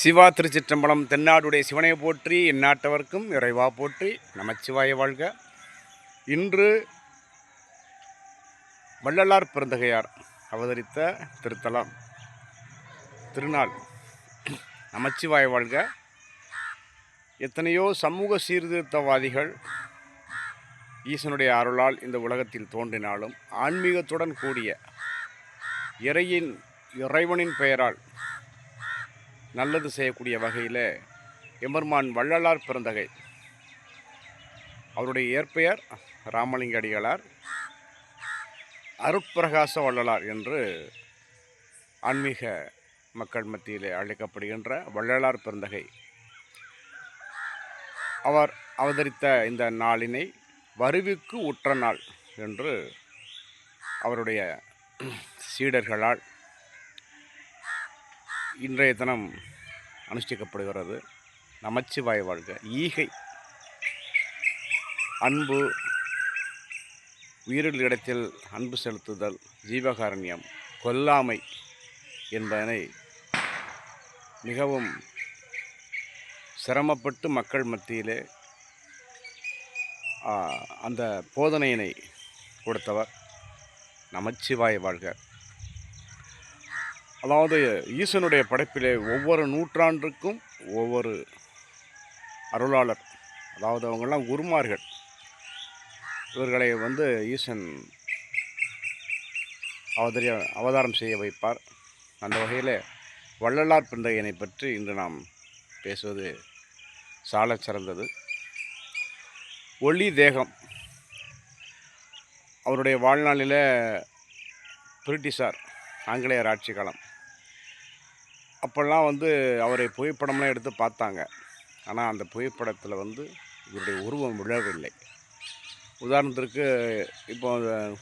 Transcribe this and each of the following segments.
சிவா திருச்சிற்றம்பலம் தென்னாடுடைய சிவனை போற்றி எந்நாட்டவர்க்கும் இறைவா போற்றி நமச்சிவாய வாழ்க. இன்று வள்ளலார் பிறந்தகையார் அவதரித்த திருத்தலம் திருநாள். நமச்சிவாய வாழ்க. எத்தனையோ சமூக சீர்திருத்தவாதிகள் ஈசனுடைய அருளால் இந்த உலகத்தில் தோன்றினாலும் ஆன்மீகத்துடன் கூடிய இறையின் இறைவனின் பெயரால் நல்லது செய்யக்கூடிய வகையில் எம்பெருமான் வள்ளலார் பிறந்தகை. அவருடைய இயற்பெயர் ராமலிங்க அடிகளார் அருட்பிரகாச வள்ளலார் என்று ஆன்மீக மக்கள் மத்தியிலே அழைக்கப்படுகின்ற வள்ளலார் பிறந்தகை. அவர் அவதரித்த இந்த நாளினை வருவிக்கு உற்ற நாள் என்று அவருடைய சீடர்களால் இன்றைய தினம் அனுஷ்டிக்கப்படுகிறது நமச்சிவாய வாழ்க. ஈகை அன்பு உயிரில் இடத்தில் அன்பு செலுத்துதல் ஜீவகாரண்யம் கொல்லாமை என்பதனை மிகவும் சிரமப்பட்டு மக்கள் மத்தியிலே அந்த போதனையினை கொடுத்தவர் நமச்சிவாய வாழ்க. அதாவது ஈசனுடைய படைப்பிலே ஒவ்வொரு நூற்றாண்டுக்கும் ஒவ்வொரு அருளாளர் அதாவது அவங்கெல்லாம் குருமார்கள். இவர்களை வந்து ஈசன் அவதரிய அவதாரம் செய்ய வைப்பார். அந்த வகையில் வள்ளலார் பிந்தையனை பற்றி இன்று நாம் பேசுவது சாலச் சிறந்தது. ஒளி தேகம். அவருடைய வாழ்நாளில் பிரிட்டிஷார் ஆங்கிலேயர் ஆட்சி காலம். அப்போல்லாம் வந்து அவரை புகைப்படம்லாம் எடுத்து பார்த்தாங்க. ஆனால் அந்த புகைப்படத்தில் வந்து இவருடைய உருவம் விழவில்லை. உதாரணத்திற்கு இப்போ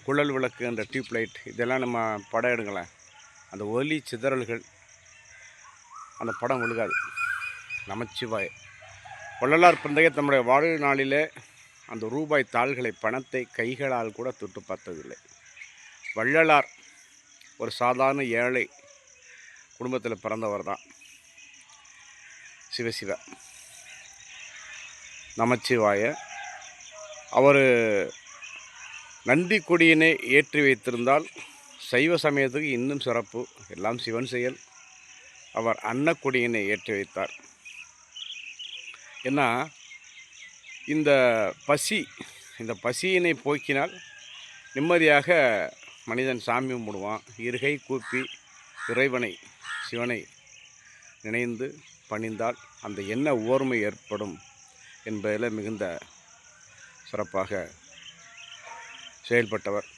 குழல் விளக்கு அந்த டியூப் லைட் இதெல்லாம் நம்ம படம் எடுங்களேன். அந்த ஒலி சிதறல்கள் அந்த படம் விழுகாது. நமச்சிவாய். வள்ளலார் பிந்தைய தம்முடைய வாழ்நாளிலே அந்த ரூபாய் தாள்களை பணத்தை கைகளால் கூட தொட்டு பார்த்ததில்லை. வள்ளலார் ஒரு சாதாரண ஏழை குடும்பத்தில் பிறந்தவர் தான். சிவசிவ. நமச்சிவாய. அவர் நந்தி கொடியினை ஏற்றி வைத்திருந்தால் சைவ சமயத்துக்கு இன்னும் சிறப்பு. எல்லாம் சிவன் செயல். அவர் அன்னக்கொடியினை ஏற்றி வைத்தார். ஏன்னா இந்த பசி இந்த பசியினை போக்கினால் நிம்மதியாக மனிதன் சாமி கும்பிடுவான் இருகை கூப்பி இறைவனை சிவனை நினைந்து பணிந்தால் அந்த எண்ண ஓர்மை ஏற்படும் என்பதில் மிகுந்த சிறப்பாக செயல்பட்டவர்.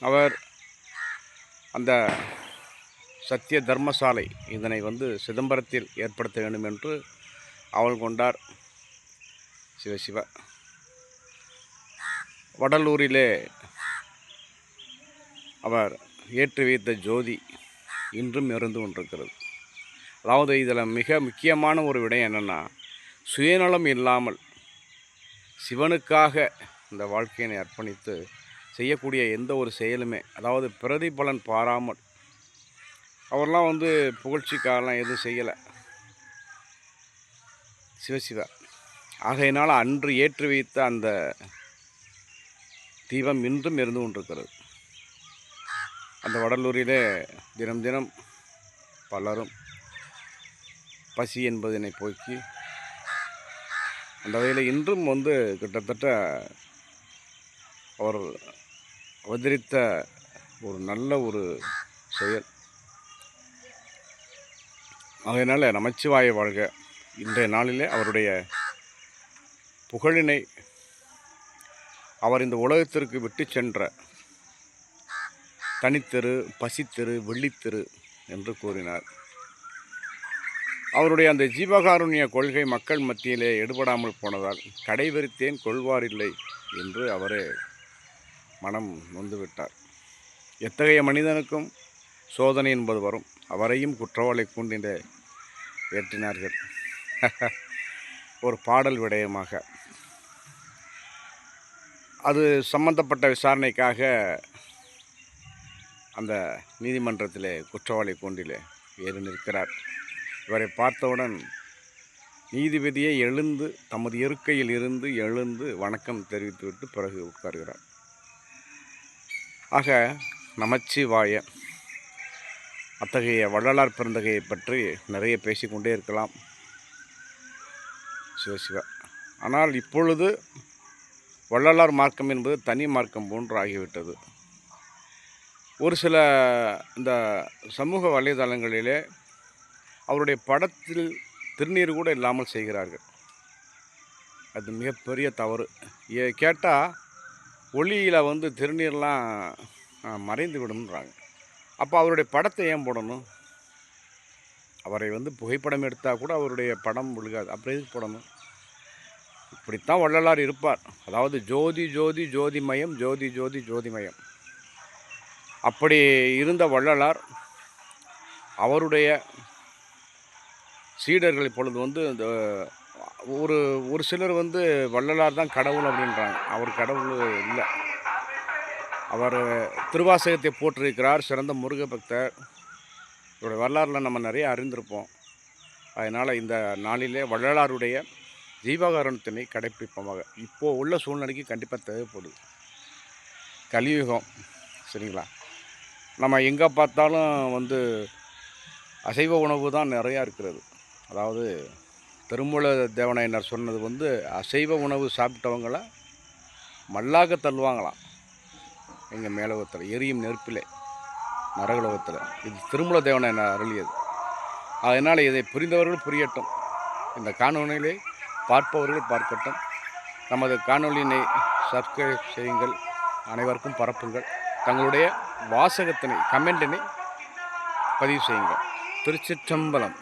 அவர் அந்த சத்திய தர்மசாலை இதனை வந்து சிதம்பரத்தில் ஏற்படுத்த வேண்டும் என்று அவள் கொண்டார் சிவசிவ. வடலூரிலே அவர் ஏற்றி வைத்த ஜோதி இன்றும் இருந்து கொண்டிருக்கிறது. அதாவது இதில் மிக முக்கியமான ஒரு விடயம் என்னென்னா சுயநலம் இல்லாமல் சிவனுக்காக இந்த வாழ்க்கையினை அர்ப்பணித்து செய்யக்கூடிய எந்த ஒரு செயலுமே அதாவது பிரதிபலன் பாராமல் அவர்லாம் வந்து புகழ்ச்சிக்காகலாம் எதுவும் செய்யலை. சிவசிவ. ஆகையினால் அன்று ஏற்றி வைத்த அந்த தீபம் இன்றும் இருந்து கொண்டிருக்கிறது. அந்த வடலூரிலே தினம் தினம் பலரும் பசி என்பதனை போக்கி அந்த வகையில் இன்றும் வந்து கிட்டத்தட்ட அவர் அவதரித்த ஒரு நல்ல ஒரு செயல். அதனால் நமச்சிவாய வாழ்க. இன்றைய நாளிலே அவருடைய புகழினை அவர் இந்த உலகத்திற்கு விட்டு சென்ற தனித்தெரு பசித்தெரு வெள்ளித்தெரு என்று கூறினார். அவருடைய அந்த ஜீவகாருண்ய கொள்கை மக்கள் மத்தியிலே எடுபடாமல் போனதால் கடைவரித்தேன் கொள்வாரில்லை என்று அவரே மனம் நொந்துவிட்டார். எத்தகைய மனிதனுக்கும் சோதனை என்பது வரும். அவரையும் குற்றவாளி கூண்டிலே ஏற்றினார்கள். ஒரு பாடல் விடயமாக. அது சம்பந்தப்பட்ட விசாரணைக்காக அந்த நீதிமன்றத்திலே குற்றவாளி கூண்டிலே ஏறி நிற்கிறார். இவரை பார்த்தவுடன் நீதிபதியே எழுந்து தமது இருக்கையில் இருந்து எழுந்து வணக்கம் தெரிவித்துவிட்டு பிறகு உட்கார்கிறார். ஆக நமச்சிவாய அத்தகைய வள்ளலார் பிறந்தகையை பற்றி நிறைய பேசிக்கொண்டே இருக்கலாம். சிவசிவா ஆனால் இப்பொழுது வள்ளலார் மார்க்கம் என்பது தனி மார்க்கம் போன்று ஆகிவிட்டது. ஒரு சில இந்த சமூக வலைதளங்களிலே அவருடைய படத்தில் திருநீர் கூட இல்லாமல் செய்கிறார்கள். அது மிகப்பெரிய தவறு. ஏ கேட்டால் ஒளியில் வந்து திருநீர்லாம் மறைந்து விடும்ன்றாங்க அப்போ அவருடைய படத்தை ஏன் போடணும்? அவரை வந்து புகைப்படம் எடுத்தால் கூட அவருடைய படம் விழுகாது. அப்படி எதுக்கு போடணும்? இப்படித்தான் வள்ளலார் இருப்பார். அதாவது ஜோதி ஜோதி ஜோதிமயம் ஜோதி ஜோதி ஜோதிமயம் அப்படி இருந்த வள்ளலார் அவருடைய சீடர்கள் இப்பொழுது வந்து இந்த ஒரு ஒரு சிலர் வந்து வள்ளலார் தான் கடவுள் அப்படின்றாங்க. அவர் கடவுள் இல்லை. அவர் திருவாசகத்தை போட்டிருக்கிறார் சிறந்த முருக பக்தர். இவருடைய வரலாறில் நம்ம நிறைய அறிந்திருப்போம். அதனால் இந்த நாளிலே வள்ளலாருடைய ஜீவகாரணத்தினை கடைப்பிடிப்போமாக. இப்போது உள்ள சூழ்நிலைக்கு கண்டிப்பாக தேவைப்படுது. கலியுகம். சரிங்களா? நம்ம எங்கே பார்த்தாலும் வந்து அசைவ உணவு தான் நிறையா இருக்கிறது. அதாவது திருமூல தேவனையனர் சொன்னது வந்து அசைவ உணவு சாப்பிட்டவங்கள மல்லாக தள்ளுவாங்களாம். எங்கள் மேலோகத்தில் எரியும் நெருப்பிலே நரகலோகத்தில். இது திருமூல தேவனையனர் அருளியது. அதனால் இதை புரிந்தவர்கள் புரியட்டும். இந்த காணொலியிலே பார்ப்பவர்கள் பார்க்கட்டும். நமது காணொலியினை சப்ஸ்கிரைப் செய்யுங்கள். அனைவருக்கும் பரப்புங்கள். தங்களுடைய வாசகத்தினை கமெண்டினை பதிவு செய்யுங்கள். திருச்சிற்றம்பலம்.